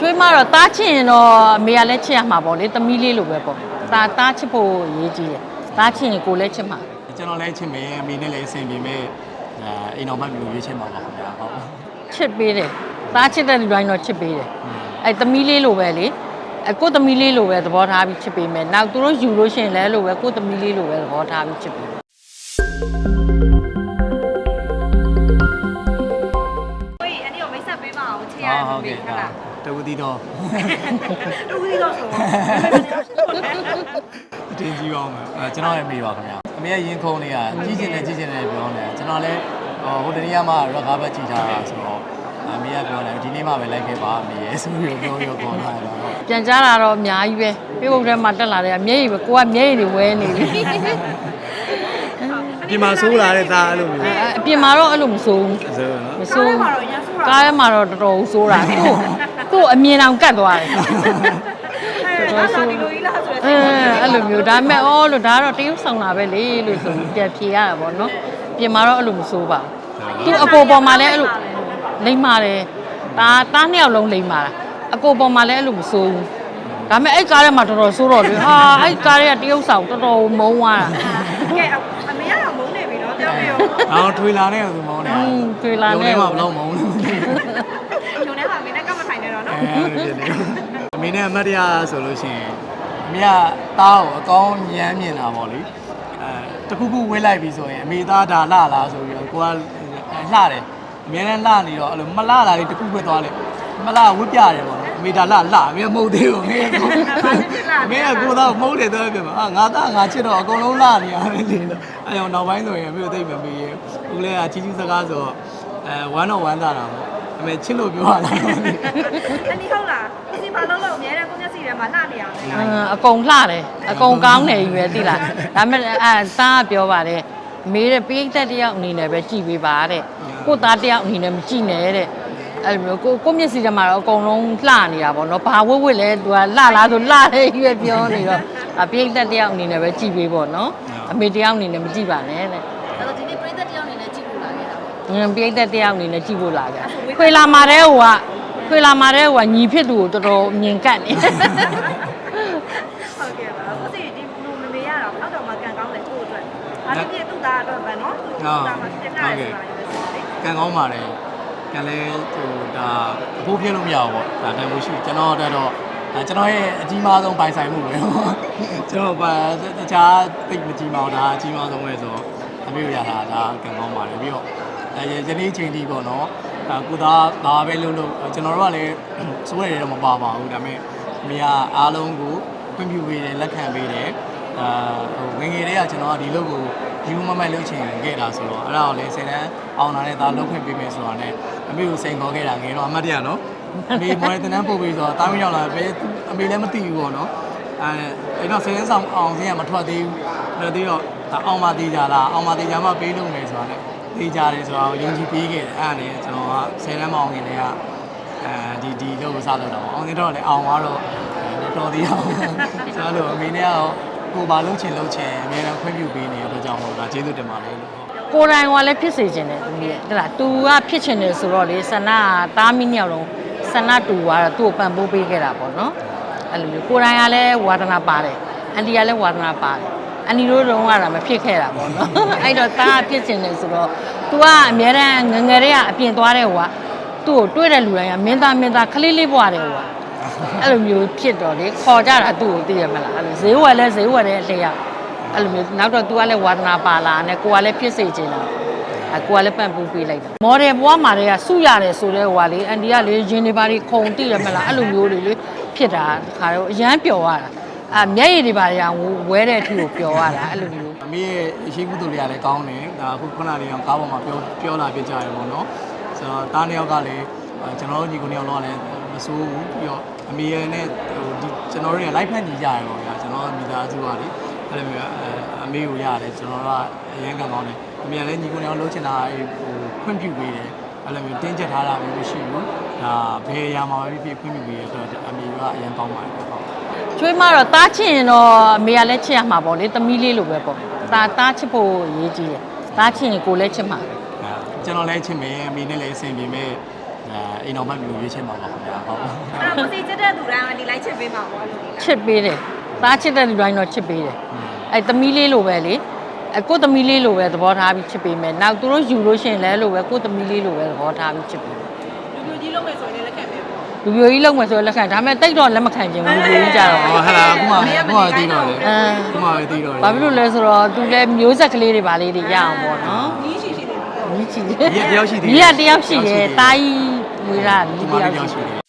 ချွေးမတော့တားချင်ရင်တော့အမေကလည်းချစ်ရမှာပေါ့လေသမီးလေးလိုပဲပေါ့တာတားချစ်ဖို့အရေးကြီးတယ်တားချင်ရင်ကိုယ်လည်းချစ်မှာကျွန်တော်လည်းချစ်မယ်အမေနဲ့လည်းအဆင်ပြေမယ်အဲအိမ်တော်မမျိုးရွေးချင်ပါပါခင်ဗျာဟုတ်ချစ်ပေးတယ်တားချစ်တဲ့လူတိုင်းတော့ချစ်ပေးတယ်အဲသမီးလေးလိုပဲလေအကိုသမီးလေးလိုပဲသဘောထားပြီးချစ်ပေးမယ်နောက်သူတို့ယူလို့ရှိရင်လည်းလိုပဲကိုသမီးလေးလိုပဲသဘောထားပြီးချစ်ပေးမယ် ဟုတ်မဟုတ်မေကဲ့ဟုတ်လားတဝတီတော့တူကြီးတော့ဆိုအတင်းကြီးအောင်မယ်အဲကျွန်တော်ရဲ့မိပါခင်ဗျာအမေရဲ့ရင်ခုန်လေးကကြီးကျင်တယ်ကြီးကျင်တယ်ပြောနေတယ်ကျွန်တော်လည်းဟိုတနေ့ကမှရက်ကားဘက်ကြည့်ထားတာဆိုတော့အမေကပြောတယ်ဒီနေ့မှပဲလိုက်ခဲ့ပါအမေရဲ့ဆိုပြီးပြောပြောခေါ်လာတော့ပြန်ကြားလာတော့အများကြီးပဲပြေဖို့ထဲမှာတက်လာတယ်မျက်ရည်ပဲကိုကမျက်ရည်တွေဝဲနေပြီပြင်မှာဆိုးလာတဲ့သားအဲ့လိုမျိုးအဲအပြင်မှာတော့အဲ့လိုမစိုးဘူးဆိုတော့နော်မဆိုစိုးးဘူးမှာတော့ရန်ဆိုးတာ ကားထဲမှာတော့တော်တော်ဆိုးတာသူ့သူ့အမြင်အောင်ကတ်သွားတယ်အဲ့ဒါဆိုဒီလိုကြီးလားဆိုအဲအဲ့လိုမျိုးဒါပေမဲ့အော်လို့ဒါကတော့တရုပ်ဆောင်တာပဲလေလို့ဆိုပြီးပြန်ဖြေရတာပေါ့နော်ပြင်မှာတော့အဲ့လိုမစိုးပါဘူးသူအကိုပေါ်မှာလည်းအဲ့လိုလိမ့်မာတယ်ဒါတားနှစ်ယောက်လုံးလိမ့်မာတာအကိုပေါ်မှာလည်းအဲ့လိုမစိုးဘူးဒါပေမဲ့အဲ့ကားထဲမှာတော်တော်ဆိုးတော့လေဟာအဲ့ကားထဲကတရုပ်ဆောင်တော်တော်မုန်းသွားတာကဲအမေကတော့မုန်းနေပြီနော်ပြော ပြရောအော်ထွေလာတဲ့သူမောင်းနေอืมထွေလာနဲ့ရုံထဲမှာဘယ်တော့မောင်းလို့ဂျုံထဲမှာမင်းနဲ့ကမထိုင်နေတော့နော်အဲလိုဖြစ်နေအမေနဲ့အမတ်တရားဆိုလို့ရှိရင်အမေကတားကိုအကောင်းညမ်းမြင်တာပေါ့လေအဲတခုခုဝေးလိုက်ပြီဆိုရင်အမေသားဒါလှလားဆိုပြီးတော့ကိုကလှတယ်အများနဲ့လှနေတော့အဲ့လိုမလှတာလေးတခုပဲသွားလေမလှဝတ်ပြတယ်ပေါ့နော်အ မေဒါလှလှအမေမဟုတ်သေးဘူးအမေကအမေကကိုသားမဟုတ်တယ်တော့ပြန်မှာအာငါသားငါချစ်တော့အကုန်လုံးလှနေရတယ်လေအဲကြောင့်နောက်ပိုင်းဆိုရင်အမေကိုသိပ်မမေးရဘူးဦးလေးကချီးချူးစကားဆိုတော့အဲဝမ်းတော့ဝမ်းသာတာပေါ့အမေချစ်လို့ပြောရတာအနီဟုတ်လားအစီပါလုံးလုံးအများနဲ့ကိုမျက်စိထဲမှာလှနေရမယ်အင်းအကုန်လှတယ်အကုန်ကောင်းတယ်ကြီးပဲသိလားဒါပေမဲ့အဲသားကပြောပါတယ်မေးတဲ့ပိဋကတ်တယောက်အနေနဲ့ပဲကြည်ပေးပါတဲ့ကိုသားတယောက်အနေနဲ့မကြည့်နဲ့တဲ့ အဲ့လိုမျိုးကိုကိုမျက်စိထဲမှာတော့အကုန်လုံးလှနေတာပေါ့နော်ဘာဝတ်ဝတ်လဲသူကလှလားဆိုလှတယ်ကြီးပဲပြောနေတော့အပိဋကတ်တယောက်အနေနဲ့ပဲကြည်ပေးပေါ့နော်အမေတယောက်အနေနဲ့မကြည့်ပါနဲ့တဲ့အဲ့တော့ဒီနေ့ပြည်သက်တယောက်အနေနဲ့ကြည့်ဖို့လာခဲ့တာပေါ့ငင်ပိဋကတ်တယောက်အနေနဲ့ကြည့်ဖို့လာကြခွေလာမာတဲ့ဟိုကခွေလာမာတဲ့ဟိုကညီဖြစ်သူကိုတော်တော်မြင်ကတ်နေဟုတ်ကဲ့ပါအစီဒီလူမမေရတော့အောက်တော့မှကန်ကောင်းတယ်သူ့အတွက်အားဒီပြည့်သူ့သားအတွက်ပဲနော်သူ့သားမှာပြည့်နာတယ်ဆိုတာလည်းဆိုတယ်ကံကောင်းပါတယ် ကံလဲဟိုဒါအဖို့ပြင်းလို့မရဘူးပေါ့ဒါတန်ဖို့ရှိကျွန်တော်တက်တော့အဲကျွန်တော်ရဲ့အကြီးမားဆုံးပိုင်ဆိုင်မှုပဲကျွန်တော်ပါတခြားသိပ်မကြီးမအောင်ဒါအကြီးမားဆုံးပဲဆိုတော့အမေရတာဒါကံကောင်းပါတယ်ပြီးတော့အဲယနေ့ချိန်ဒီပေါ့နော်အဲကိုသားဒါပဲလုပ်လို့ကျွန်တော်တို့ကလည်းစိုးရတယ်တော့မပါပါဘူးဒါပေမဲ့အမေကအားလုံးကိုခွင့်ပြုပေးတယ်လက်ခံပေးတယ်အာဟိုငယ်ငယ်လေးကကျွန်တော်ကဒီလုပ်ကို ယူမမိုက်လုပ်ချင်ခဲ့တာဆိုတော့အဲ့ဒါကိုလည်းစိတ်တန်းအောင်လာတဲ့သားလုပ်ခွင့်ပေးမယ်ဆိုတာနဲ့အမေကိုစိန်ခေါ်ခဲ့တာငယ်တော့အမှတ်တရနော်အမေမော်ရတန်းပို့ပြီးဆိုတော့တားမရောက်လာပဲအမေလည်းမသိဘူးပေါ့နော်အဲအဲ့တော့စိတ်ရင်းဆောင်အောင်စင်းကမထွက်သေးဘူးထွက်သေးတော့ဒါအောင်မသေးကြလားအောင်မသေးကြမှပေးလို့မယ်ဆိုတာနဲ့သေးကြတယ်ဆိုတော့ယုံကြည်ပေးခဲ့တယ်အဲ့ဒါနဲ့ကျွန်တော်ကဆယ်တန်းမအောင်ခင်တည်းကအဲဒီဒီလုပ်ကိုစလုပ်တော့အောင်နေတော့လည်းအောင်သွားတော့တော်သေးအောင်ဆိုတော့အမေနဲ့ကတော့ ကိုပါလုံးချင်လုံးချင်အများနဲ့ခွင့်ပြုပေးနေတဲ့အတွက်ကြောင့်မို့ဒါကျေးဇူးတင်ပါတယ်လို့ကိုယ်တိုင်ကလည်းဖြစ်စေခြင်းတယ်သူကြီးတဲ့လား तू ကဖြစ်ချင်တယ်ဆိုတော့လေဆန္ဒကတားမိညောက်လုံးဆန္ဒတူသွားတော့သူ့ကိုပံ့ပိုးပေးခဲ့တာပေါ့နော်အဲ့လိုမျိုးကိုယ်တိုင်ကလည်းဝါဒနာပါတယ်အန်တီကလည်းဝါဒနာပါတယ်အန်တီတို့တော့ကတော့မဖြစ်ခဲ့တာပေါ့နော်အဲ့တော့တားကဖြစ်ချင်တယ်ဆိုတော့ तू ကအများရန်ငငယ်လေးကအပြင်သွားတဲ့ဟိုကသူ့ကိုတွေ့တဲ့လူတိုင်းကမင်းသားမင်းသားခလေးလေးပွားတယ်ဟိုက အဲ့လိုမျိုးဖြစ်တော့လေခေါ်ကြတာသူ့ကိုသိရမလားအဲ့လိုဈေးဝယ်လဲဈေးဝယ်တဲ့အလျောက်အဲ့လိုမျိုးနောက်တော့ तू ကလည်းဝါဒနာပါလာနဲ့ကိုကလည်းဖြစ်စေချင်တာအဲကိုကလည်းပန့်ပူးပေးလိုက်တာမော်ဒယ်ဘွားမှာတွေကစုရတယ်ဆိုတဲ့ဟိုကလေအန်တီကလေရင်တွေပါတွေခုံတိရမလားအဲ့လိုမျိုးတွေလေဖြစ်တာတခါတော့အရန်ပျော်ရတာအဲမျက်ရည်တွေပါတွေကဝဲတဲ့အထိကိုပျော်ရတာအဲ့လိုမျိုးအမေရဲ့အရှိကုသိုလ်တွေကလည်းကောင်းတယ်ဒါအခုခုနလေးအောင်ကားပေါ်မှာပြောပြောလာပြကြရပေါ့နော်ဆိုတော့တားနှစ်ယောက်ကလည်းအဲကျွန်တော်တို့ညီကိုနှစ်ယောက်လုံးကလည်း မစိုးဘူးပြီးတော့အမေရဲ့နဲ့ဟိုဒီကျွန်တော်တို့တွေကလိုက်ဖက်ညီကြရပေါ့ဗျာကျွန်တော်မိသားစုကလေအဲ့လိုမျိုးအဲအမေကိုရတယ်ကျွန်တော်တို့ကအရင်ကကောင်းတယ်အမေကလည်းညီကိုနှစ်ယောက်လုံးချင်တာဟိုခွင့်ပြုပေးတယ်အဲ့လိုမျိုးတင်းကျပ်ထားတာမျိုးမရှိဘူးဒါဘယ်အရာမှာပဲဖြစ်ဖြစ်ခွင့်ပြုပေးရတော့အမေကအရင်ကောင်းပါတယ်ပေါ့ကျွေးမတော့တားချင်ရင်တော့အမေကလည်းချစ်ရမှာပေါ့လေသမီးလေးလိုပဲပေါ့တာတားချစ်ဖို့အရေးကြီးတယ်တားချင်ရင်ကိုယ်လည်းချစ်မှာအဲကျွန်တော်လည်းချစ်မယ်အမေနဲ့လည်းအဆင်ပြေမယ် အိမ်တော်မှမျိုးရွေးချယ်မှာပါခင်ဗျာဟုတ်အဲ့တော့ကိုစီချစ်တဲ့သူတိုင်းကဒီလိုက်ချစ်ပေးမှာပေါ့လို့ဒီလားချစ်ပေးတယ်သားချစ်တဲ့လူတိုင်းတော့ချစ်ပေးတယ်အဲသမီးလေးလိုပဲလေအကိုသမီးလေးလိုပဲသဘောထားပြီးချစ်ပေးမယ်နောက်သူတို့ယူလို့ရှိရင်လည်းလိုပဲကိုသမီးလေးလိုပဲသဘောထားပြီးချစ်ပေးမယ်လူမျိုးကြီးလုံးမယ်ဆိုရင်လည်းလက်ခံပေးပေါ့လူမျိုးကြီးလုံးမယ်ဆိုရင်လက်ခံဒါပေမဲ့တိတ်တော့လက်မခံခြင်းဘူးလူမျိုးကြီးကြတော့ဟောဟလာအခုမှအခုမှသိတော့လေအဲအခုမှသိတော့လေဘာဖြစ်လို့လဲဆိုတော့သူလည်းမျိုးဆက်ကလေးတွေပါလေးတွေရအောင်ပေါ့နော်ကြီးရှိရှိနေပြီမြည်ချီမြည်တယောက်ရှိသေးတယ်မြည်ကတယောက်ရှိတယ်တာကြီး မွေးတာမြည်တယောက်ရှိတယ်